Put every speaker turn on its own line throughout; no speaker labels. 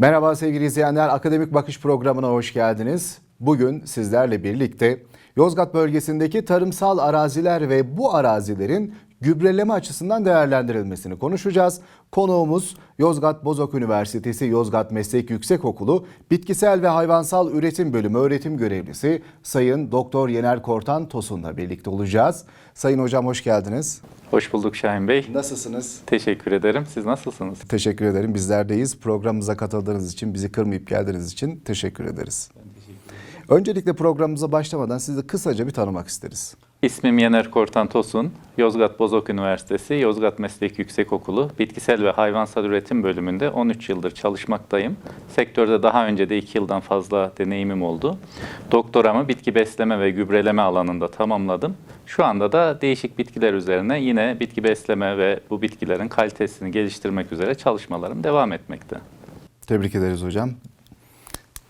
Merhaba sevgili izleyenler, Akademik Bakış programına hoş geldiniz. Bugün sizlerle birlikte Yozgat bölgesindeki tarımsal araziler ve bu arazilerin gübreleme açısından değerlendirilmesini konuşacağız. Konuğumuz Yozgat Bozok Üniversitesi Yozgat Meslek Yüksekokulu Bitkisel ve Hayvansal Üretim Bölümü öğretim görevlisi Sayın Doktor Yener Kortan Tosun'la birlikte olacağız. Sayın hocam hoş geldiniz.
Hoş bulduk Şahin Bey.
Nasılsınız?
Teşekkür ederim. Siz nasılsınız?
Teşekkür ederim. Bizlerdeyiz. Programımıza katıldığınız için, bizi kırmayıp geldiğiniz için teşekkür ederiz. Öncelikle programımıza başlamadan sizi kısaca bir tanımak isteriz.
İsmim Yener Kortan Tosun. Yozgat Bozok Üniversitesi Yozgat Meslek Yüksekokulu Bitkisel ve Hayvansal Üretim Bölümünde 13 yıldır çalışmaktayım. Sektörde daha önce de 2 yıldan fazla deneyimim oldu. Doktoramı bitki besleme ve gübreleme alanında tamamladım. Şu anda da değişik bitkiler üzerine yine bitki besleme ve bu bitkilerin kalitesini geliştirmek üzere çalışmalarım devam etmekte.
Tebrik ederiz hocam.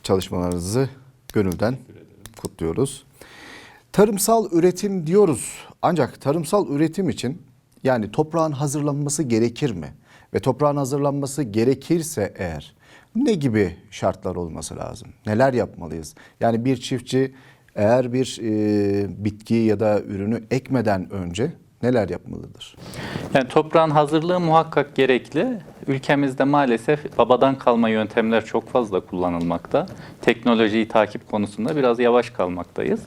Çalışmalarınızı gönülden kutluyoruz. Tarımsal üretim diyoruz. Ancak tarımsal üretim için yani toprağın hazırlanması gerekir mi? Ve toprağın hazırlanması gerekirse eğer ne gibi şartlar olması lazım? Neler yapmalıyız? Yani bir çiftçi eğer bir e, bitkiyi ya da ürünü ekmeden önce neler yapmalıdır?
Yani toprağın hazırlığı muhakkak gerekli. Ülkemizde maalesef babadan kalma yöntemler çok fazla kullanılmakta. Teknolojiyi takip konusunda biraz yavaş kalmaktayız.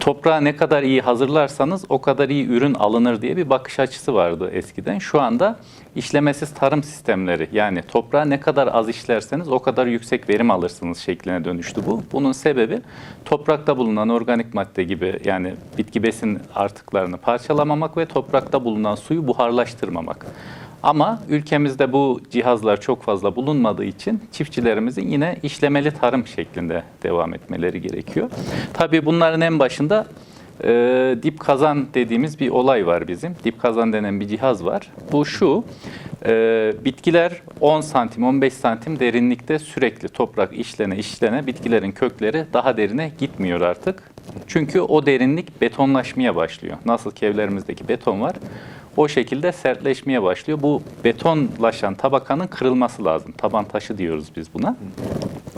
Toprağı ne kadar iyi hazırlarsanız o kadar iyi ürün alınır diye bir bakış açısı vardı eskiden. Şu anda işlemesiz tarım sistemleri yani toprağı ne kadar az işlerseniz o kadar yüksek verim alırsınız şekline dönüştü bu. Bunun sebebi toprakta bulunan organik madde gibi yani bitki besin artıklarını parçalamamak ve toprakta bulunan suyu buharlaştırmamak. Ama ülkemizde bu cihazlar çok fazla bulunmadığı için çiftçilerimizin yine işlemeli tarım şeklinde devam etmeleri gerekiyor. Tabii bunların en başında e, dip kazan dediğimiz bir olay var bizim. Dip kazan denen bir cihaz var. Bu şu, e, bitkiler 10 santim, 15 santim derinlikte sürekli toprak işlene işlene bitkilerin kökleri daha derine gitmiyor artık. Çünkü o derinlik betonlaşmaya başlıyor. Nasıl ki evlerimizdeki beton var, o şekilde sertleşmeye başlıyor. Bu betonlaşan tabakanın kırılması lazım. Taban taşı diyoruz biz buna.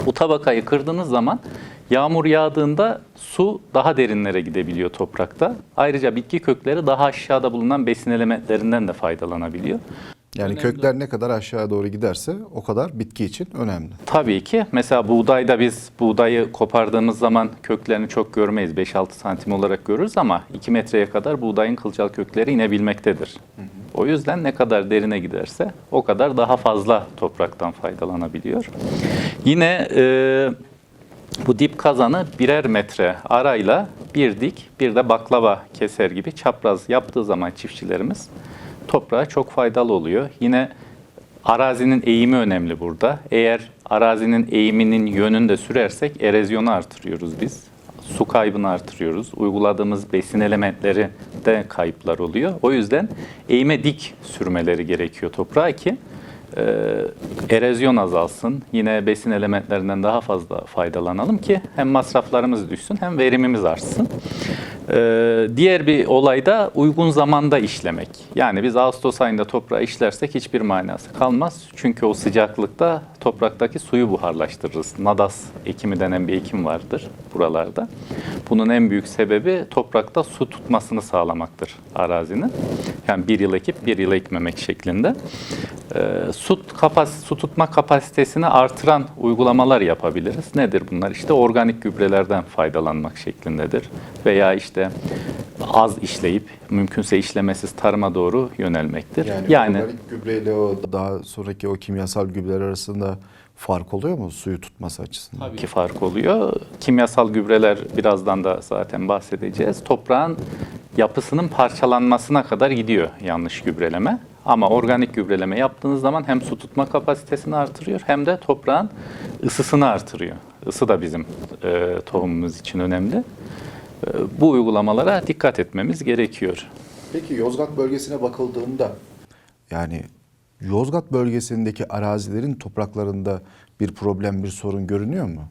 Bu tabakayı kırdığınız zaman yağmur yağdığında su daha derinlere gidebiliyor toprakta. Ayrıca bitki kökleri daha aşağıda bulunan besin elementlerinden de faydalanabiliyor.
Yani kökler ne kadar aşağı doğru giderse o kadar bitki için önemli.
Tabii ki. Mesela buğdayda biz buğdayı kopardığımız zaman köklerini çok görmeyiz. 5-6 santim olarak görürüz ama 2 metreye kadar buğdayın kılcal kökleri inebilmektedir. O yüzden ne kadar derine giderse o kadar daha fazla topraktan faydalanabiliyor. Yine e, bu dip kazanı birer metre arayla bir dik bir de baklava keser gibi çapraz yaptığı zaman çiftçilerimiz toprağa çok faydalı oluyor. Yine arazinin eğimi önemli burada. Eğer arazinin eğiminin yönünde de sürersek erozyonu artırıyoruz biz. Su kaybını artırıyoruz. Uyguladığımız besin elementleri de kayıplar oluyor. O yüzden eğime dik sürmeleri gerekiyor toprağa ki e, erozyon azalsın. Yine besin elementlerinden daha fazla faydalanalım ki hem masraflarımız düşsün hem verimimiz artsın. Ee, diğer bir olay da uygun zamanda işlemek. Yani biz Ağustos ayında toprağı işlersek hiçbir manası kalmaz. Çünkü o sıcaklıkta topraktaki suyu buharlaştırırız. Nadas ekimi denen bir ekim vardır buralarda. Bunun en büyük sebebi toprakta su tutmasını sağlamaktır arazinin. Yani bir yıl ekip bir yıl ekmemek şeklinde. Ee, su, kapas, su tutma kapasitesini artıran uygulamalar yapabiliriz. Nedir bunlar? İşte organik gübrelerden faydalanmak şeklindedir. Veya işte az işleyip mümkünse işlemesiz tarıma doğru yönelmektir.
Yani, organik gübreyle o daha sonraki o kimyasal gübreler arasında fark oluyor mu suyu tutması açısından?
Tabii ki fark oluyor. Kimyasal gübreler birazdan da zaten bahsedeceğiz. Toprağın yapısının parçalanmasına kadar gidiyor yanlış gübreleme. Ama organik gübreleme yaptığınız zaman hem su tutma kapasitesini artırıyor hem de toprağın ısısını artırıyor. Isı da bizim e, tohumumuz için önemli. Bu uygulamalara dikkat etmemiz gerekiyor.
Peki Yozgat bölgesine bakıldığında yani Yozgat bölgesindeki arazilerin topraklarında bir problem, bir sorun görünüyor mu?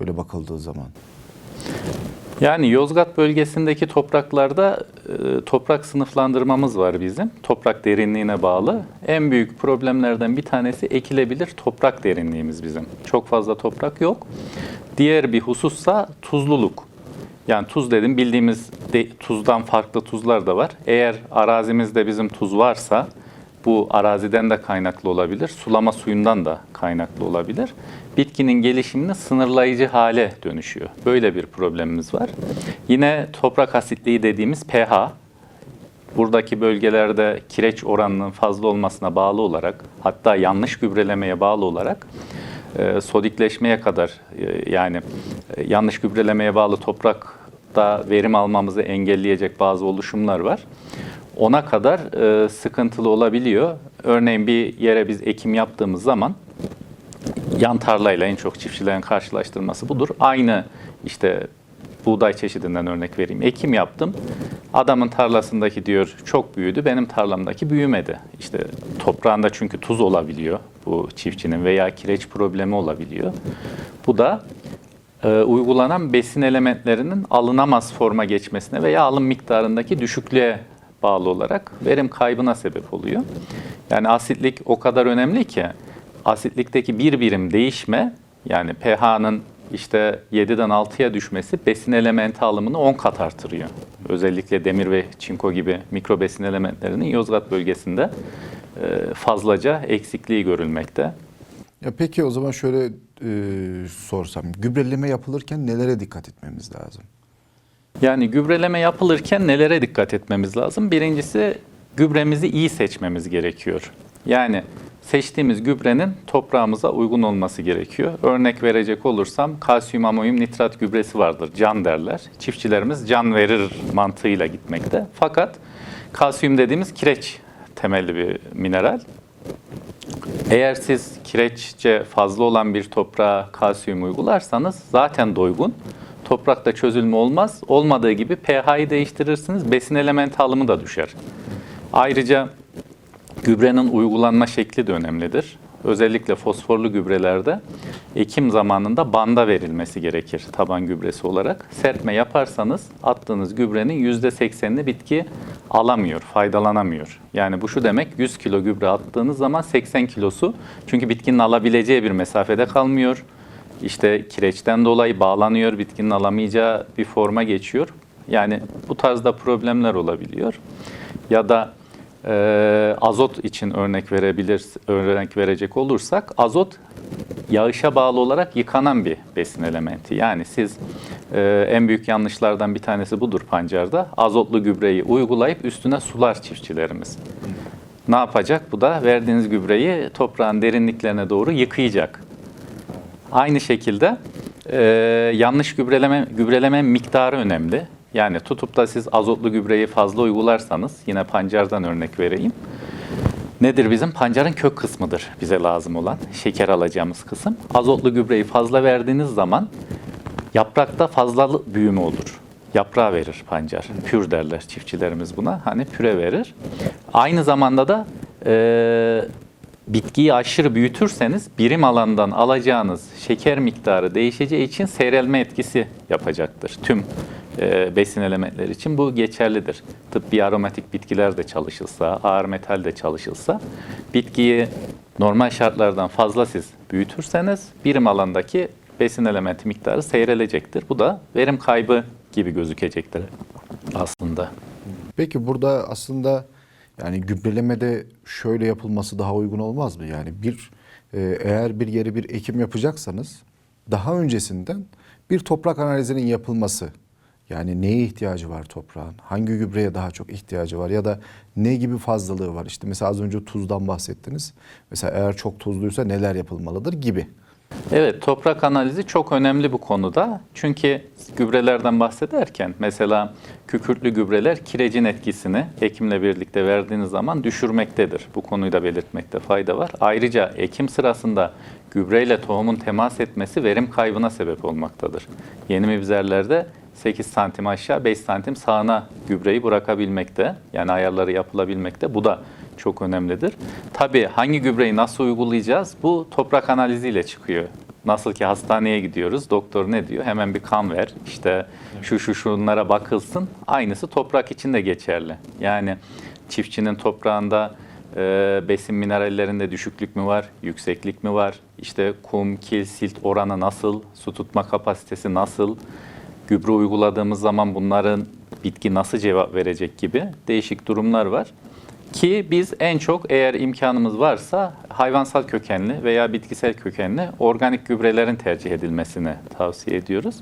Böyle bakıldığı zaman.
Yani Yozgat bölgesindeki topraklarda e, toprak sınıflandırmamız var bizim. Toprak derinliğine bağlı. En büyük problemlerden bir tanesi ekilebilir toprak derinliğimiz bizim. Çok fazla toprak yok. Diğer bir husussa tuzluluk. Yani tuz dedim bildiğimiz de, tuzdan farklı tuzlar da var. Eğer arazimizde bizim tuz varsa bu araziden de kaynaklı olabilir, sulama suyundan da kaynaklı olabilir. Bitkinin gelişimini sınırlayıcı hale dönüşüyor. Böyle bir problemimiz var. Yine toprak asitliği dediğimiz pH, buradaki bölgelerde kireç oranının fazla olmasına bağlı olarak, hatta yanlış gübrelemeye bağlı olarak e, sodikleşmeye kadar e, yani e, yanlış gübrelemeye bağlı toprakta verim almamızı engelleyecek bazı oluşumlar var. Ona kadar e, sıkıntılı olabiliyor. Örneğin bir yere biz ekim yaptığımız zaman yan tarlayla en çok çiftçilerin karşılaştırması budur. Aynı işte buğday çeşidinden örnek vereyim. Ekim yaptım. Adamın tarlasındaki diyor çok büyüdü. Benim tarlamdaki büyümedi. İşte toprağında çünkü tuz olabiliyor bu çiftçinin veya kireç problemi olabiliyor. Bu da e, uygulanan besin elementlerinin alınamaz forma geçmesine veya alım miktarındaki düşüklüğe bağlı olarak verim kaybına sebep oluyor. Yani asitlik o kadar önemli ki asitlikteki bir birim değişme yani pH'nın işte 7'den 6'ya düşmesi besin elementi alımını 10 kat artırıyor. Özellikle demir ve çinko gibi mikro besin elementlerinin Yozgat bölgesinde e, fazlaca eksikliği görülmekte.
Ya peki o zaman şöyle e, sorsam. Gübreleme yapılırken nelere dikkat etmemiz lazım?
Yani gübreleme yapılırken nelere dikkat etmemiz lazım? Birincisi gübremizi iyi seçmemiz gerekiyor. Yani seçtiğimiz gübrenin toprağımıza uygun olması gerekiyor. Örnek verecek olursam kalsiyum amonyum nitrat gübresi vardır. Can derler. Çiftçilerimiz can verir mantığıyla gitmekte. Fakat kalsiyum dediğimiz kireç temelli bir mineral. Eğer siz kireççe fazla olan bir toprağa kalsiyum uygularsanız zaten doygun. Toprakta çözülme olmaz. Olmadığı gibi pH'yi değiştirirsiniz. Besin elementi alımı da düşer. Ayrıca gübrenin uygulanma şekli de önemlidir. Özellikle fosforlu gübrelerde ekim zamanında banda verilmesi gerekir taban gübresi olarak. Serpme yaparsanız attığınız gübrenin %80'ini bitki alamıyor, faydalanamıyor. Yani bu şu demek 100 kilo gübre attığınız zaman 80 kilosu çünkü bitkinin alabileceği bir mesafede kalmıyor. İşte kireçten dolayı bağlanıyor, bitkinin alamayacağı bir forma geçiyor. Yani bu tarzda problemler olabiliyor. Ya da e, azot için örnek verebilir, örnek verecek olursak azot yağışa bağlı olarak yıkanan bir besin elementi. Yani siz e, en büyük yanlışlardan bir tanesi budur pancarda. Azotlu gübreyi uygulayıp üstüne sular çiftçilerimiz. Ne yapacak? Bu da verdiğiniz gübreyi toprağın derinliklerine doğru yıkayacak. Aynı şekilde e, yanlış gübreleme gübreleme miktarı önemli. Yani tutup da siz azotlu gübreyi fazla uygularsanız yine pancardan örnek vereyim. Nedir bizim? Pancarın kök kısmıdır bize lazım olan. Şeker alacağımız kısım. Azotlu gübreyi fazla verdiğiniz zaman yaprakta fazla büyüme olur. Yaprağı verir pancar. Pür derler çiftçilerimiz buna. Hani püre verir. Aynı zamanda da e, bitkiyi aşırı büyütürseniz birim alandan alacağınız şeker miktarı değişeceği için seyrelme etkisi yapacaktır. Tüm e, besin elementleri için bu geçerlidir. Tıbbi aromatik bitkiler de çalışılsa, ağır metal de çalışılsa bitkiyi normal şartlardan fazla siz büyütürseniz birim alandaki besin elementi miktarı seyrelecektir. Bu da verim kaybı gibi gözükecektir aslında.
Peki burada aslında yani gübrelemede şöyle yapılması daha uygun olmaz mı? Yani bir e, eğer bir yere bir ekim yapacaksanız daha öncesinden bir toprak analizinin yapılması. Yani neye ihtiyacı var toprağın? Hangi gübreye daha çok ihtiyacı var? Ya da ne gibi fazlalığı var? İşte mesela az önce tuzdan bahsettiniz. Mesela eğer çok tuzluysa neler yapılmalıdır gibi.
Evet, toprak analizi çok önemli bu konuda. Çünkü gübrelerden bahsederken mesela kükürtlü gübreler kirecin etkisini ekimle birlikte verdiğiniz zaman düşürmektedir. Bu konuyu da belirtmekte fayda var. Ayrıca ekim sırasında gübreyle tohumun temas etmesi verim kaybına sebep olmaktadır. Yeni mibzerlerde 8 santim aşağı 5 santim sağına gübreyi bırakabilmekte. Yani ayarları yapılabilmekte. Bu da çok önemlidir. Tabii hangi gübreyi nasıl uygulayacağız? Bu toprak analiziyle çıkıyor Nasıl ki hastaneye gidiyoruz, doktor ne diyor? Hemen bir kan ver, işte şu şu şunlara bakılsın. Aynısı toprak için de geçerli. Yani çiftçinin toprağında e, besin minerallerinde düşüklük mü var, yükseklik mi var? İşte kum, kil, silt oranı nasıl, su tutma kapasitesi nasıl? Gübre uyguladığımız zaman bunların bitki nasıl cevap verecek gibi değişik durumlar var. Ki biz en çok eğer imkanımız varsa hayvansal kökenli veya bitkisel kökenli organik gübrelerin tercih edilmesini tavsiye ediyoruz.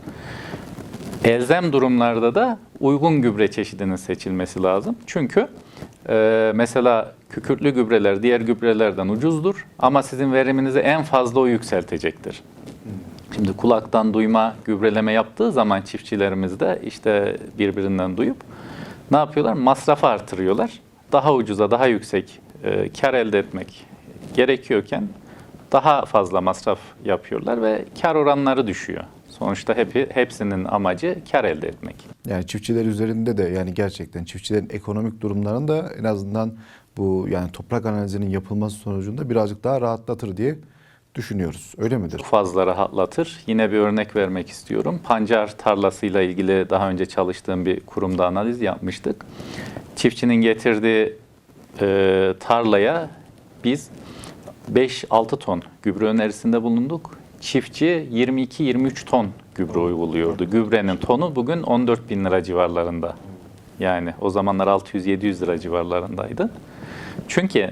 Elzem durumlarda da uygun gübre çeşidinin seçilmesi lazım. Çünkü e, mesela kükürtlü gübreler diğer gübrelerden ucuzdur ama sizin veriminizi en fazla o yükseltecektir. Şimdi kulaktan duyma gübreleme yaptığı zaman çiftçilerimiz de işte birbirinden duyup ne yapıyorlar? Masrafı artırıyorlar. Daha ucuza, daha yüksek e, kar elde etmek gerekiyorken daha fazla masraf yapıyorlar ve kar oranları düşüyor. Sonuçta hep, hepsinin amacı kar elde etmek.
Yani çiftçiler üzerinde de yani gerçekten çiftçilerin ekonomik durumlarını da en azından bu yani toprak analizinin yapılması sonucunda birazcık daha rahatlatır diye düşünüyoruz. Öyle midir?
Çok fazla rahatlatır. Yine bir örnek vermek istiyorum. Pancar tarlasıyla ilgili daha önce çalıştığım bir kurumda analiz yapmıştık. Çiftçinin getirdiği e, tarlaya biz 5-6 ton gübre önerisinde bulunduk. Çiftçi 22-23 ton gübre uyguluyordu. Gübrenin tonu bugün 14 bin lira civarlarında. Yani o zamanlar 600-700 lira civarlarındaydı. Çünkü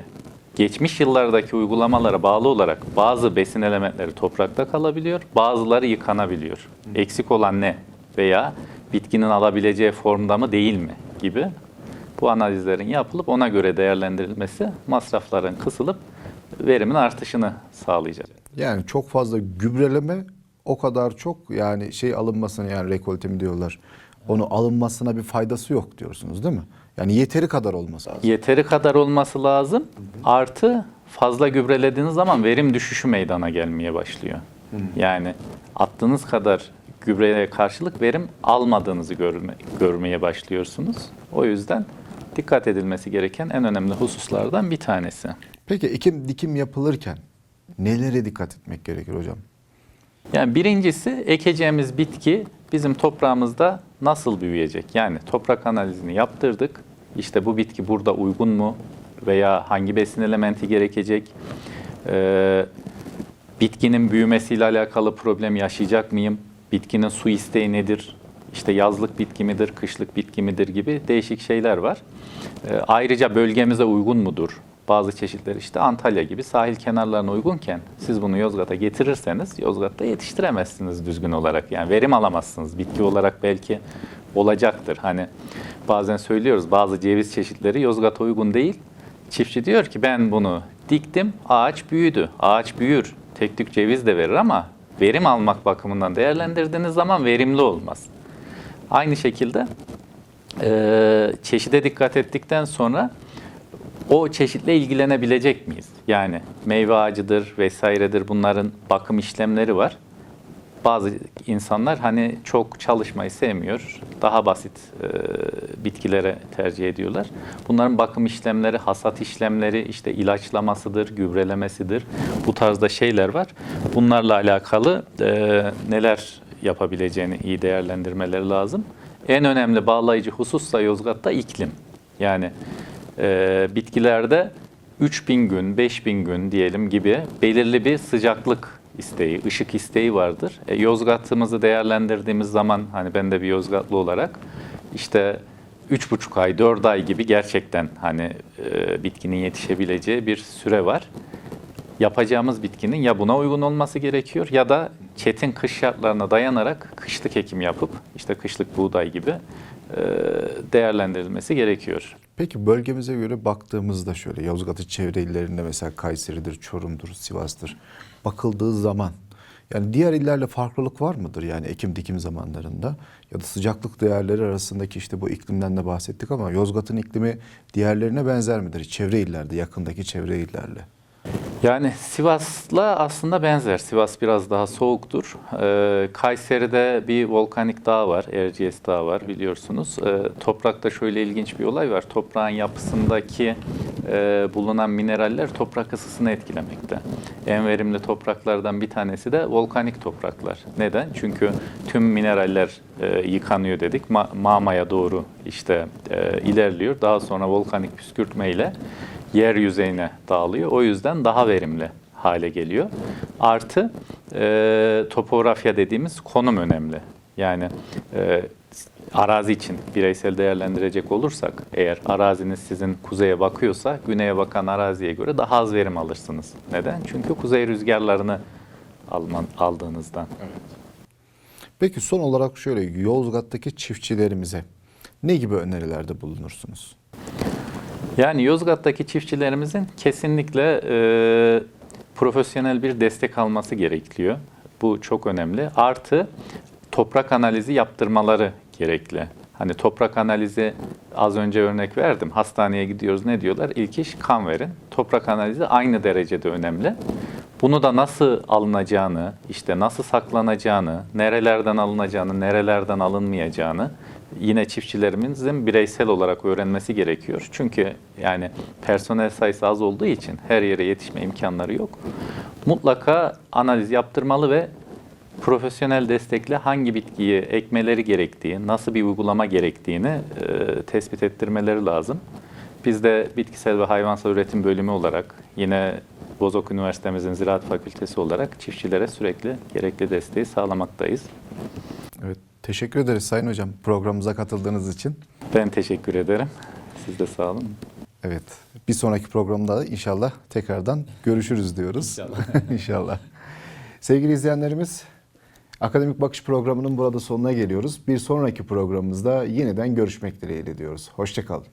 geçmiş yıllardaki uygulamalara bağlı olarak bazı besin elementleri toprakta kalabiliyor, bazıları yıkanabiliyor. Eksik olan ne veya bitkinin alabileceği formda mı değil mi gibi bu analizlerin yapılıp ona göre değerlendirilmesi masrafların kısılıp verimin artışını sağlayacak.
Yani çok fazla gübreleme o kadar çok yani şey alınmasına yani rekolte mi diyorlar. Onu alınmasına bir faydası yok diyorsunuz değil mi? Yani yeteri kadar olması lazım.
Yeteri kadar olması lazım. Artı fazla gübrelediğiniz zaman verim düşüşü meydana gelmeye başlıyor. Yani attığınız kadar gübreye karşılık verim almadığınızı görme, görmeye başlıyorsunuz. O yüzden dikkat edilmesi gereken en önemli hususlardan bir tanesi.
Peki ekim dikim yapılırken nelere dikkat etmek gerekir hocam?
Yani birincisi ekeceğimiz bitki bizim toprağımızda nasıl büyüyecek? Yani toprak analizini yaptırdık. İşte bu bitki burada uygun mu? Veya hangi besin elementi gerekecek? Ee, bitkinin büyümesiyle alakalı problem yaşayacak mıyım? Bitkinin su isteği nedir? İşte yazlık bitki midir, kışlık bitki midir gibi değişik şeyler var. Ee, ayrıca bölgemize uygun mudur? Bazı çeşitler işte Antalya gibi sahil kenarlarına uygunken siz bunu Yozgat'a getirirseniz Yozgat'ta yetiştiremezsiniz düzgün olarak. Yani verim alamazsınız. Bitki olarak belki olacaktır. Hani bazen söylüyoruz bazı ceviz çeşitleri Yozgat'a uygun değil. Çiftçi diyor ki ben bunu diktim, ağaç büyüdü. Ağaç büyür, tek tük ceviz de verir ama verim almak bakımından değerlendirdiğiniz zaman verimli olmaz. Aynı şekilde eee, çeşide dikkat ettikten sonra o çeşitle ilgilenebilecek miyiz? Yani meyve ağacıdır vesairedir bunların bakım işlemleri var. Bazı insanlar hani çok çalışmayı sevmiyor. Daha basit e, bitkilere tercih ediyorlar. Bunların bakım işlemleri, hasat işlemleri, işte ilaçlamasıdır, gübrelemesidir. Bu tarzda şeyler var. Bunlarla alakalı e, neler yapabileceğini iyi değerlendirmeleri lazım. En önemli bağlayıcı husussa Yozgat'ta iklim. Yani e, bitkilerde 3000 gün, 5000 gün diyelim gibi belirli bir sıcaklık isteği, ışık isteği vardır. E, Yozgat'ımızı değerlendirdiğimiz zaman hani ben de bir Yozgatlı olarak işte 3,5 ay, 4 ay gibi gerçekten hani e, bitkinin yetişebileceği bir süre var. Yapacağımız bitkinin ya buna uygun olması gerekiyor ya da çetin kış şartlarına dayanarak kışlık ekim yapıp işte kışlık buğday gibi e, değerlendirilmesi gerekiyor.
Peki bölgemize göre baktığımızda şöyle Yozgat'ın çevre illerinde mesela Kayseri'dir, Çorum'dur, Sivas'tır bakıldığı zaman yani diğer illerle farklılık var mıdır yani ekim dikim zamanlarında ya da sıcaklık değerleri arasındaki işte bu iklimden de bahsettik ama Yozgat'ın iklimi diğerlerine benzer midir? Çevre illerde, yakındaki çevre illerle.
Yani Sivas'la aslında benzer. Sivas biraz daha soğuktur. Ee, Kayseri'de bir volkanik dağ var, Erciyes Dağı var biliyorsunuz. Ee, toprakta şöyle ilginç bir olay var. Toprağın yapısındaki e, bulunan mineraller toprak ısısını etkilemekte. En verimli topraklardan bir tanesi de volkanik topraklar. Neden? Çünkü tüm mineraller e, yıkanıyor dedik. Ma- mağmaya doğru işte e, ilerliyor. Daha sonra volkanik püskürtme ile yer yüzeyine dağılıyor. O yüzden daha verimli hale geliyor. Artı e, topografya dediğimiz konum önemli. Yani e, arazi için bireysel değerlendirecek olursak eğer araziniz sizin kuzeye bakıyorsa güneye bakan araziye göre daha az verim alırsınız. Neden? Çünkü kuzey rüzgarlarını alman, aldığınızdan.
Peki son olarak şöyle Yozgat'taki çiftçilerimize ne gibi önerilerde bulunursunuz?
Yani Yozgat'taki çiftçilerimizin kesinlikle e, profesyonel bir destek alması gerekiyor. Bu çok önemli. Artı toprak analizi yaptırmaları gerekli. Hani toprak analizi az önce örnek verdim. Hastaneye gidiyoruz ne diyorlar? İlk iş kan verin. Toprak analizi aynı derecede önemli. Bunu da nasıl alınacağını, işte nasıl saklanacağını, nerelerden alınacağını, nerelerden alınmayacağını yine çiftçilerimizin bireysel olarak öğrenmesi gerekiyor. Çünkü yani personel sayısı az olduğu için her yere yetişme imkanları yok. Mutlaka analiz yaptırmalı ve profesyonel destekle hangi bitkiyi ekmeleri gerektiği, nasıl bir uygulama gerektiğini e, tespit ettirmeleri lazım. Biz de bitkisel ve hayvansal üretim bölümü olarak yine Bozok Üniversitemizin Ziraat Fakültesi olarak çiftçilere sürekli gerekli desteği sağlamaktayız.
Evet, teşekkür ederiz Sayın Hocam programımıza katıldığınız için.
Ben teşekkür ederim. Siz de sağ olun.
Evet, bir sonraki programda inşallah tekrardan görüşürüz diyoruz.
İnşallah.
İnşallah. Sevgili izleyenlerimiz, Akademik Bakış programının burada sonuna geliyoruz. Bir sonraki programımızda yeniden görüşmek dileğiyle diyoruz. Hoşçakalın.